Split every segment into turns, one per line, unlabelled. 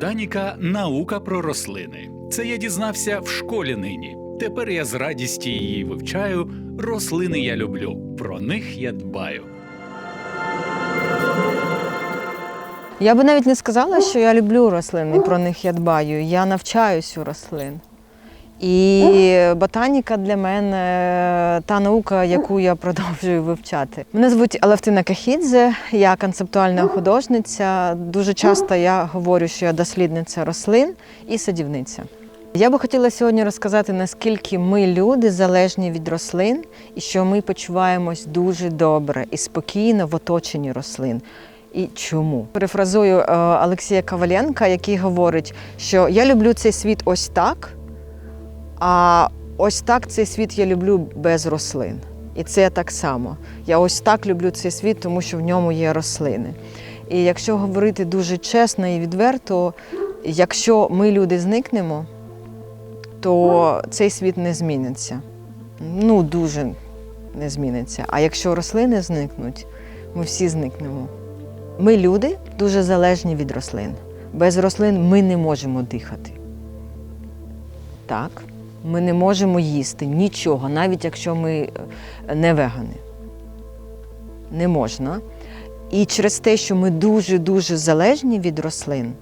Ботаніка наука про рослини. Це я дізнався в школі нині. Тепер я з радістю її вивчаю. Рослини я люблю, про них я дбаю.
Я би навіть не сказала, що я люблю рослини, про них я дбаю. Я навчаюсь у рослин. І ботаніка для мене та наука, яку я продовжую вивчати. Мене звуть Алевтина Кахідзе, я концептуальна художниця. Дуже часто я говорю, що я дослідниця рослин і садівниця. Я би хотіла сьогодні розказати, наскільки ми, люди, залежні від рослин, і що ми почуваємось дуже добре і спокійно в оточенні рослин. І чому? Перефразую е, Олексія Коваленка, який говорить, що я люблю цей світ ось так, а ось так цей світ я люблю без рослин. І це так само. Я ось так люблю цей світ, тому що в ньому є рослини. І якщо говорити дуже чесно і відверто, якщо ми люди зникнемо, то цей світ не зміниться. Ну, дуже не зміниться. А якщо рослини зникнуть, ми всі зникнемо. Ми, люди, дуже залежні від рослин. Без рослин ми не можемо дихати. Так, ми не можемо їсти нічого, навіть якщо ми е, не вегани. Не можна. І через те, що ми дуже-дуже залежні від рослин,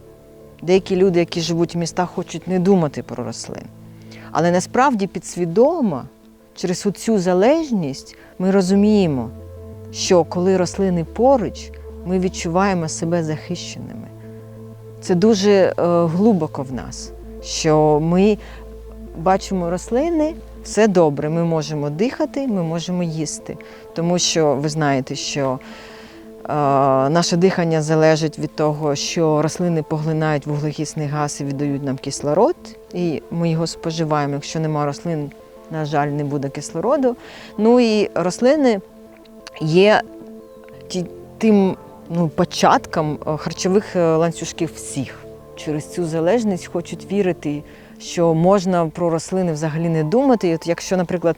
деякі люди, які живуть в містах, хочуть не думати про рослин. Але насправді підсвідомо, через цю залежність ми розуміємо, що коли рослини поруч, ми відчуваємо себе захищеними. Це дуже е, глибоко в нас, що ми бачимо рослини, все добре, ми можемо дихати, ми можемо їсти. Тому що ви знаєте, що е, наше дихання залежить від того, що рослини поглинають вуглекисний газ і віддають нам кислород, і ми його споживаємо. Якщо нема рослин, на жаль, не буде кислороду. Ну і рослини є тим ну, початком е, харчових е, ланцюжків всіх. Через цю залежність хочуть вірити, що можна про рослини взагалі не думати. І от якщо, наприклад,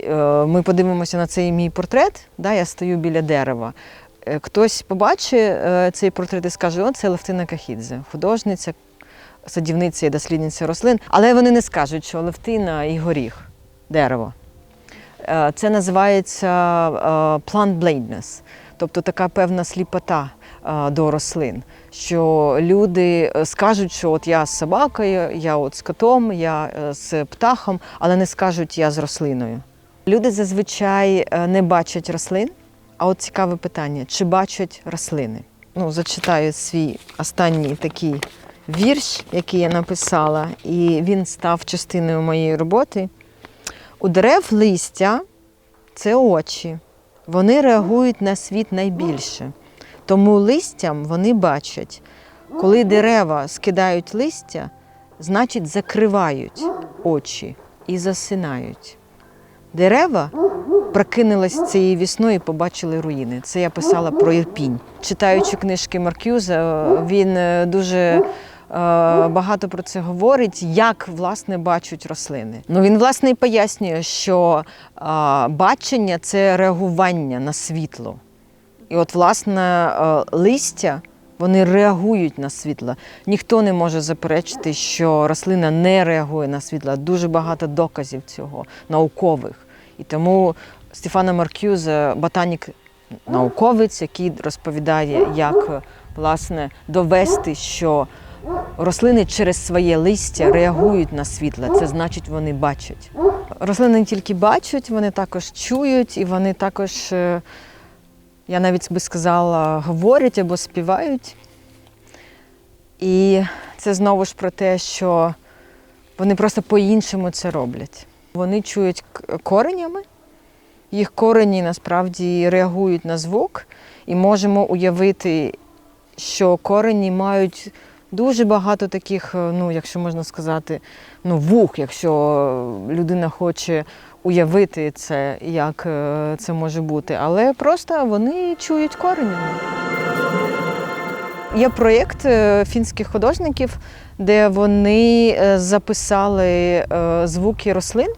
е, ми подивимося на цей мій портрет, да, я стою біля дерева. е, Хтось побачить е, цей портрет і скаже, о, це Левтина Кахідзе, художниця, садівниця і дослідниця рослин. Але вони не скажуть, що Левтина і горіх, дерево. Це називається plant blindness, тобто така певна сліпота до рослин. Що люди е, скажуть, що от я з собакою, я от з котом, я е, з птахом, але не скажуть я з рослиною. Люди зазвичай е, не бачать рослин. А от цікаве питання: чи бачать рослини? Ну, зачитаю свій останній такий вірш, який я написала, і він став частиною моєї роботи. У дерев листя це очі. Вони реагують на світ найбільше. Тому листям вони бачать, коли дерева скидають листя, значить закривають очі і засинають. Дерева прокинулись цієї весною і побачили руїни. Це я писала про Ірпінь. Читаючи книжки Маркюза, він е, дуже е, багато про це говорить, як власне бачать рослини. Ну він власне і пояснює, що бачення це реагування на світло. І от, власне, е, листя вони реагують на світло. Ніхто не може заперечити, що рослина не реагує на світло. Дуже багато доказів цього наукових. І тому Стефано Маркюзе, ботанік науковець, який розповідає, як власне довести, що рослини через своє листя реагують на світло. Це значить, вони бачать. Рослини не тільки бачать, вони також чують, і вони також, е, я навіть би сказала, говорять або співають. І це знову ж про те, що вони просто по-іншому це роблять. Вони чують коренями, їх корені насправді реагують на звук, і можемо уявити, що корені мають дуже багато таких, е, ну, якщо можна сказати, ну, вух, якщо людина хоче уявити це, як е, це може бути. Але просто вони чують коренями. Є проєкт е, фінських художників, де вони е, записали звуки рослин,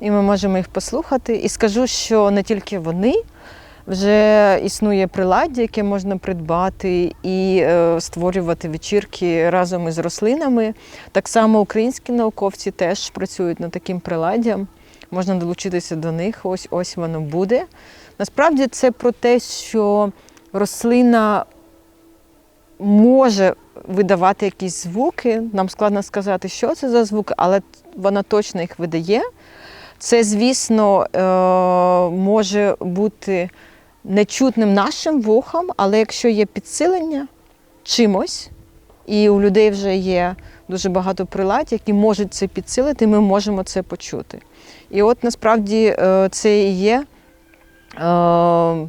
і ми можемо їх послухати. І скажу, що не тільки вони Вже існує приладдя, яке можна придбати і е, створювати вечірки разом із рослинами. Так само українські науковці теж працюють над таким приладдям. Можна долучитися до них. Ось ось воно буде. Насправді це про те, що рослина може видавати якісь звуки. Нам складно сказати, що це за звуки, але вона точно їх видає. Це, звісно, е, може бути нечутним нашим вухом, але якщо є підсилення чимось, і у людей вже є дуже багато прилад, які можуть це підсилити, ми можемо це почути. І от насправді е, це і є е,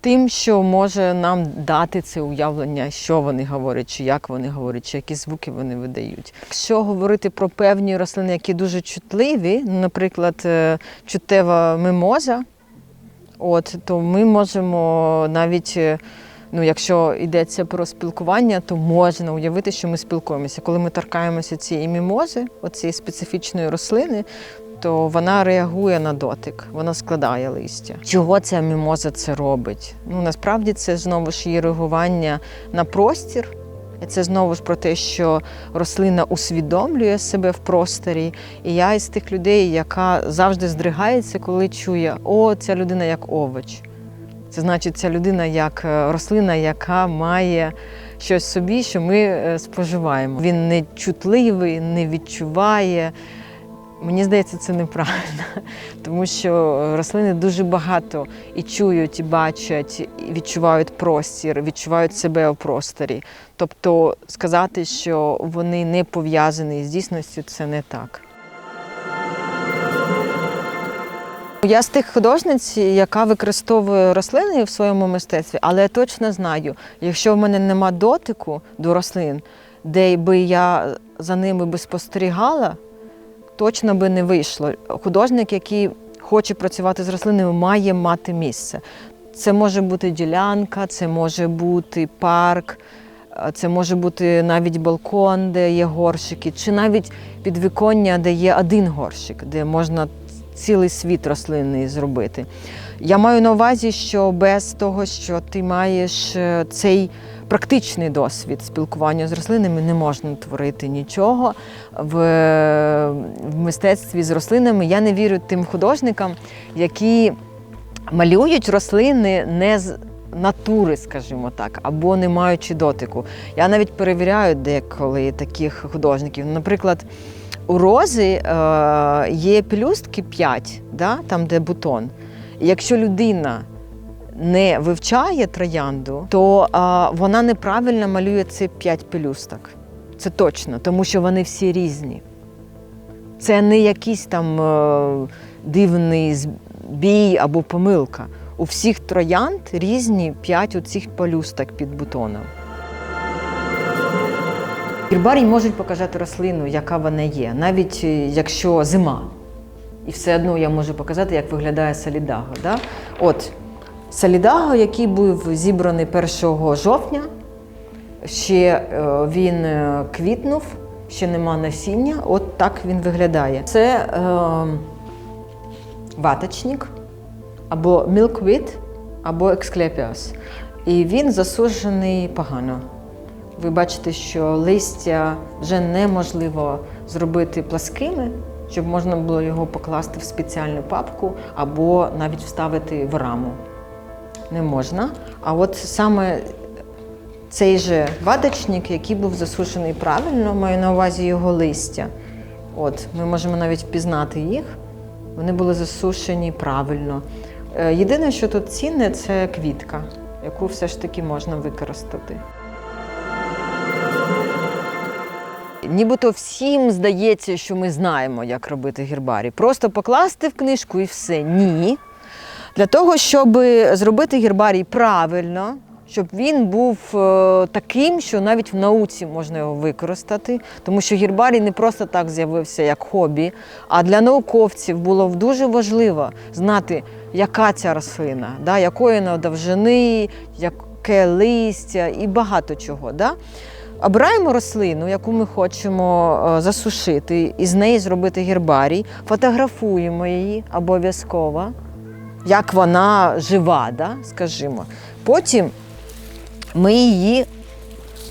тим, що може нам дати це уявлення, що вони говорять, чи як вони говорять, чи які звуки вони видають. Якщо говорити про певні рослини, які дуже чутливі, наприклад, е, чутева мимоза, от, то ми можемо навіть. Ну, якщо йдеться про спілкування, то можна уявити, що ми спілкуємося. Коли ми торкаємося цієї мімози, оцієї специфічної рослини, то вона реагує на дотик, вона складає листя. Чого ця мімоза це робить? Ну насправді це знову ж її реагування на простір. Це знову ж про те, що рослина усвідомлює себе в просторі. І я із тих людей, яка завжди здригається, коли чує, о, ця людина як овоч. Це значить, ця людина як е, рослина, яка має щось собі, що ми е, споживаємо. Він не чутливий, не відчуває. Мені здається, це неправильно, тому що рослини дуже багато і чують, і бачать, і відчувають простір, відчувають себе у просторі. Тобто сказати, що вони не пов'язані з дійсністю, це не так. Я з тих художниць, яка використовує рослини в своєму мистецтві, але я точно знаю, якщо в мене нема дотику до рослин, де би я за ними би спостерігала, точно би не вийшло. Художник, який хоче працювати з рослинами, має мати місце. Це може бути ділянка, це може бути парк, е, це може бути навіть балкон, де є горщики, чи навіть підвіконня, де є один горщик, де можна цілий світ рослинний зробити. Я маю на увазі, що без того, що ти маєш е, цей практичний досвід спілкування з рослинами, не можна творити нічого в, в мистецтві з рослинами. Я не вірю тим художникам, які малюють рослини не з натури, скажімо так, або не маючи дотику. Я навіть перевіряю деколи таких художників. Наприклад, у рози е, є пелюстки 5, да, там де бутон. І якщо людина не вивчає троянду, то е, вона неправильно малює ці 5 пелюсток. Це точно, тому що вони всі різні. Це не якийсь там е, дивний збій або помилка. У всіх троянд різні 5 оцих пелюсток під бутоном. Гербарій можуть показати рослину, яка вона є, навіть е, якщо зима. І все одно я можу показати, як виглядає салідаго. Да? От салідаго, який був зібраний 1 жовтня, ще е, він е, квітнув, ще нема насіння, от так він виглядає. Це е, ваточник або milkweed, або Asclepias. І він засуджений погано. Ви бачите, що листя вже неможливо зробити пласкими, щоб можна було його покласти в спеціальну папку або навіть вставити в раму. Не можна. А от саме цей же вадочник, який був засушений правильно, маю на увазі його листя. От, ми можемо навіть впізнати їх. Вони були засушені правильно. Е, Єдине, що тут цінне, це квітка, яку все ж таки можна використати. Нібито всім здається, що ми знаємо, як робити гербарій. Просто покласти в книжку і все. Ні. Для того, щоб зробити гербарій правильно, щоб він був е, таким, що навіть в науці можна його використати, тому що гербарій не просто так з'явився як хобі, а для науковців було дуже важливо знати, яка ця рослина, да, якої вона довжини, яке листя і багато чого. Да? Обираємо рослину, яку ми хочемо е, засушити, і з неї зробити гербарій, фотографуємо її обов'язково. Як вона жива, да? скажімо. Потім ми її,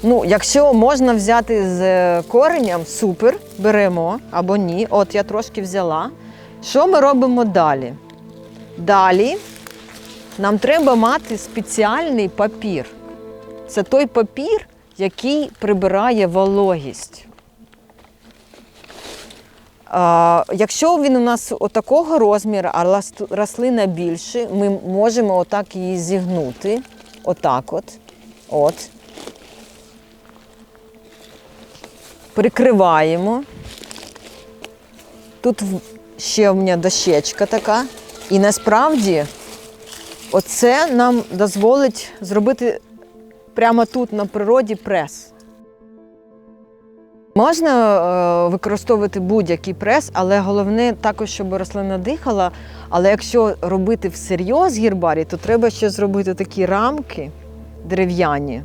ну, якщо можна взяти з е, коренем, супер, беремо або ні. От я трошки взяла. Що ми робимо далі? Далі нам треба мати спеціальний папір. Це той папір, який прибирає вологість. Якщо він у нас отакого розміру, а рослина більше, ми можемо отак її зігнути. Отак от. От. Прикриваємо. Тут ще у мене дощечка така. І насправді оце нам дозволить зробити прямо тут на природі прес. Можна е, використовувати будь-який прес, але головне також, щоб рослина дихала. Але якщо робити всерйоз гірбарій, то треба ще зробити такі рамки дерев'яні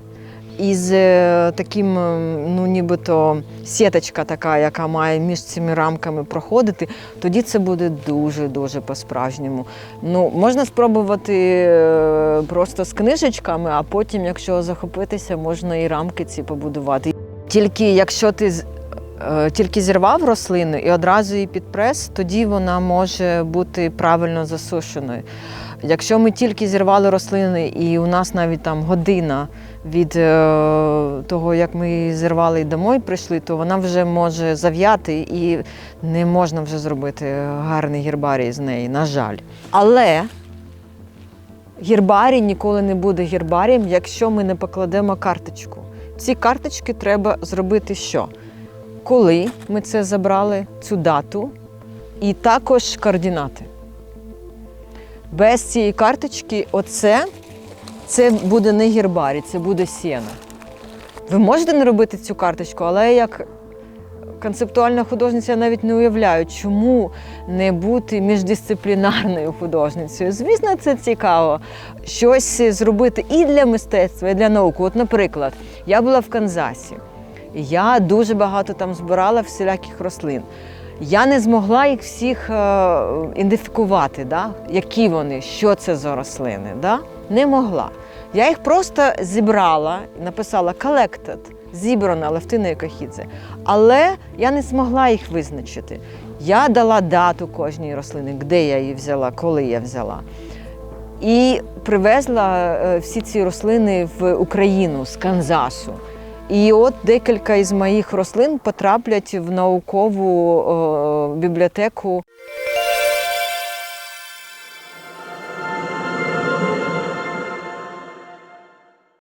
із е, таким, е, ну нібито сіточка така, яка має між цими рамками проходити, тоді це буде дуже-дуже по-справжньому. Ну, можна спробувати просто з книжечками, а потім, якщо захопитися, можна і рамки ці побудувати. Тільки якщо ти е, тільки зірвав рослину і одразу її під прес, тоді вона може бути правильно засушеною. Якщо ми тільки зірвали рослини, і у нас навіть там година від е, того, як ми її зірвали і домой прийшли, то вона вже може зав'яти і не можна вже зробити гарний гербарій з неї, на жаль. Але гербарій ніколи не буде гербарієм, якщо ми не покладемо карточку. Ці карточки треба зробити що? Коли ми це забрали, цю дату, і також координати. Без цієї карточки, оце це буде не гербарі, це буде сіна. Ви можете не робити цю карточку, але як концептуальна художниця я навіть не уявляю, чому не бути міждисциплінарною художницею. Звісно, це цікаво. Щось зробити і для мистецтва, і для науки. От, наприклад, я була в Канзасі. Я дуже багато там збирала всіляких рослин. Я не змогла їх всіх е, ідентифікувати, да? які вони, що це за рослини. Да? Не могла. Я їх просто зібрала, і написала collected, зібрана Левтиною Кахідзе. Але я не змогла їх визначити. Я дала дату кожній рослини, де я її взяла, коли я взяла. І привезла е, всі ці рослини в Україну з Канзасу. І от декілька із моїх рослин потраплять в наукову е, бібліотеку